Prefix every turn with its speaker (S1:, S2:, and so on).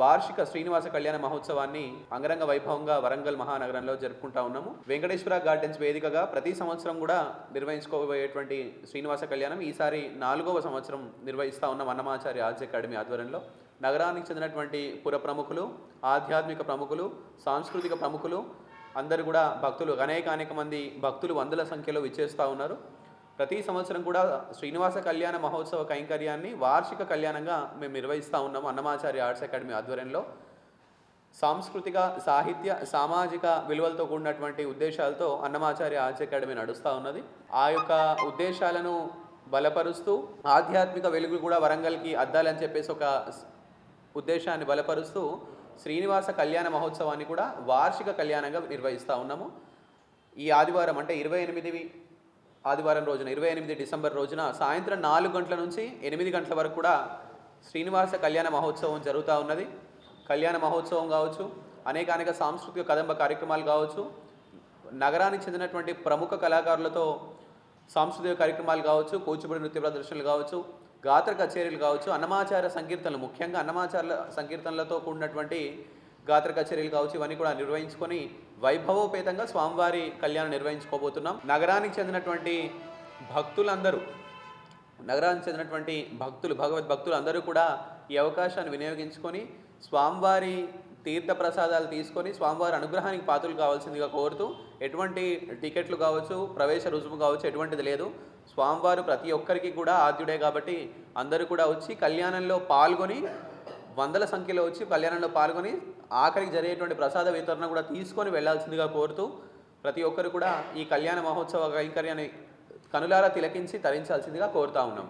S1: వార్షిక శ్రీనివాస కళ్యాణ మహోత్సవాన్ని అంగరంగ వైభవంగా వరంగల్ మహానగరంలో జరుపుకుంటా ఉన్నాము. వెంకటేశ్వర గార్డెన్స్ వేదికగా ప్రతి సంవత్సరం కూడా నిర్వహించుకోబోయేటువంటి శ్రీనివాస కళ్యాణం ఈసారి నాలుగవ సంవత్సరం నిర్వహిస్తా ఉన్న వన్నమాచారి ఆర్ట్స్ అకాడమీ ఆధ్వర్యంలో. నగరానికి చెందినటువంటి పుర ప్రముఖులు ఆధ్యాత్మిక ప్రముఖులు సాంస్కృతిక ప్రముఖులు అందరూ కూడా భక్తులు అనేక అనేక మంది భక్తులు వందల సంఖ్యలో విచ్చేస్తూ ఉన్నారు. ప్రతి సంవత్సరం కూడా శ్రీనివాస కళ్యాణ మహోత్సవ కైంకర్యాన్ని వార్షిక కళ్యాణంగా మేము నిర్వహిస్తూ ఉన్నాము అన్నమాచారి ఆర్ట్స్ అకాడమీ ఆధ్వర్యంలో. సాంస్కృతిక సాహిత్య సామాజిక విలువలతో కూడినటువంటి ఉద్దేశాలతో అన్నమాచారి ఆర్ట్స్ అకాడమీ నడుస్తూ ఉన్నది. ఆ యొక్క ఉద్దేశాలను బలపరుస్తూ ఆధ్యాత్మిక వెలుగు కూడా వరంగల్కి అద్దాలని చెప్పేసి ఒక ఉద్దేశాన్ని బలపరుస్తూ శ్రీనివాస కళ్యాణ మహోత్సవాన్ని కూడా వార్షిక కళ్యాణంగా నిర్వహిస్తూ ఉన్నాము. ఈ ఆదివారం అంటే ఇరవై ఎనిమిది ఆదివారం రోజున ఇరవై ఎనిమిది డిసెంబర్ రోజున సాయంత్రం నాలుగు గంటల నుంచి ఎనిమిది గంటల వరకు కూడా శ్రీనివాస కళ్యాణ మహోత్సవం జరుగుతూ ఉన్నది. కళ్యాణ మహోత్సవం కావచ్చు అనేక అనేక సాంస్కృతిక కదంబ కార్యక్రమాలు కావచ్చు నగరానికి చెందినటువంటి ప్రముఖ కళాకారులతో సాంస్కృతిక కార్యక్రమాలు కావచ్చు కూచిపూడి నృత్య ప్రదర్శనలు కావచ్చు గాత్ర కచేరీలు కావచ్చు అన్నమాచార సంకీర్తనలు ముఖ్యంగా అన్నమాచార సంకీర్తనలతో కూడినటువంటి గాత్ర కచేరీలు కావచ్చు ఇవన్నీ కూడా నిర్వహించుకొని వైభవోపేతంగా స్వామివారి కళ్యాణం నిర్వహించుకోబోతున్నాం. నగరానికి చెందినటువంటి భక్తులందరూ నగరానికి చెందినటువంటి భక్తులు భగవద్ భక్తులు అందరూ కూడా ఈ అవకాశాన్ని వినియోగించుకొని స్వామివారి తీర్థ ప్రసాదాలు తీసుకొని స్వామివారి అనుగ్రహానికి పాత్రలు కావాల్సిందిగా కోరుతూ ఎటువంటి టికెట్లు కావచ్చు ప్రవేశ రుజువు కావచ్చు ఎటువంటిది లేదు. స్వామివారు ప్రతి ఒక్కరికి కూడా ఆద్యుడే కాబట్టి అందరూ కూడా వచ్చి కళ్యాణంలో పాల్గొని వందల సంఖ్యలో వచ్చి కళ్యాణంలో పాల్గొని ఆఖరికి జరిగేటువంటి ప్రసాద వితరణ కూడా తీసుకొని వెళ్ళాల్సిందిగా కోరుతూ ప్రతి ఒక్కరు కూడా ఈ కళ్యాణ మహోత్సవ కైంకర్యాన్ని కనులారా తిలకించి తరించాల్సిందిగా కోరుతా ఉన్నాం.